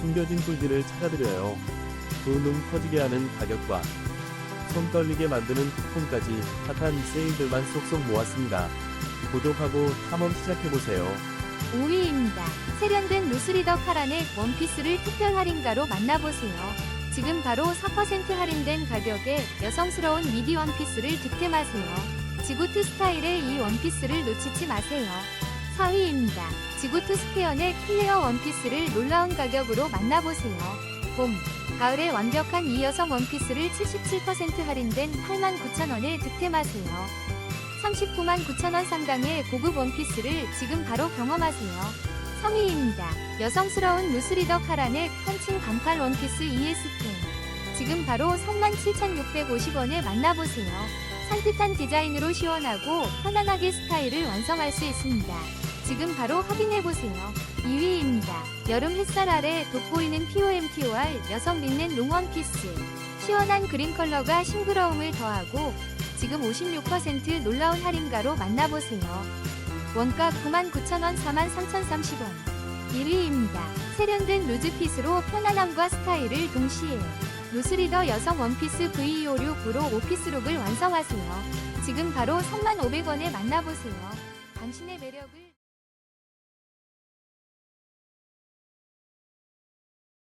숨겨진 꿀들을 찾아드려요. 두눈 커지게 하는 가격과 손 떨리게 만드는 쿠폰까지 핫한 세일들만 쏙쏙 모았습니다. 구독하고 탐험 시작해보세요. 5위입니다. 세련된 루스리더 카란의 원피스를 특별 할인가로 만나보세요. 지금 바로 4% 할인된 가격에 여성스러운 미디 원피스를 득템하세요. 지구트 스타일의 이 원피스를 놓치지 마세요. 4위입니다. 지구트 스페어의 클레어 원피스를 놀라운 가격으로 만나보세요. 봄, 가을에 완벽한 이 여성 원피스를 77% 할인된 89,000원에 득템하세요. 39만 9천원 상당의 고급 원피스를 지금 바로 경험하세요. 3위입니다. 여성스러운 루스리더 카란의 펀칭 반팔 원피스 ESK. 지금 바로 37,650원에 만나보세요. 산뜻한 디자인으로 시원하고 편안하게 스타일을 완성할 수 있습니다. 지금 바로 확인해보세요. 2위입니다. 여름 햇살 아래 돋보이는 POMTOR 여성 린넨 롱 원피스. 시원한 그린 컬러가 싱그러움을 더하고 지금 56% 놀라운 할인가로 만나보세요. 원가 99,000원 43,030원. 1위입니다. 세련된 루즈핏으로 편안함과 스타일을 동시에 루스리더 여성 원피스 V256으로 오피스룩을 완성하세요. 지금 바로 3,500원에 만나보세요. 당신의 매력을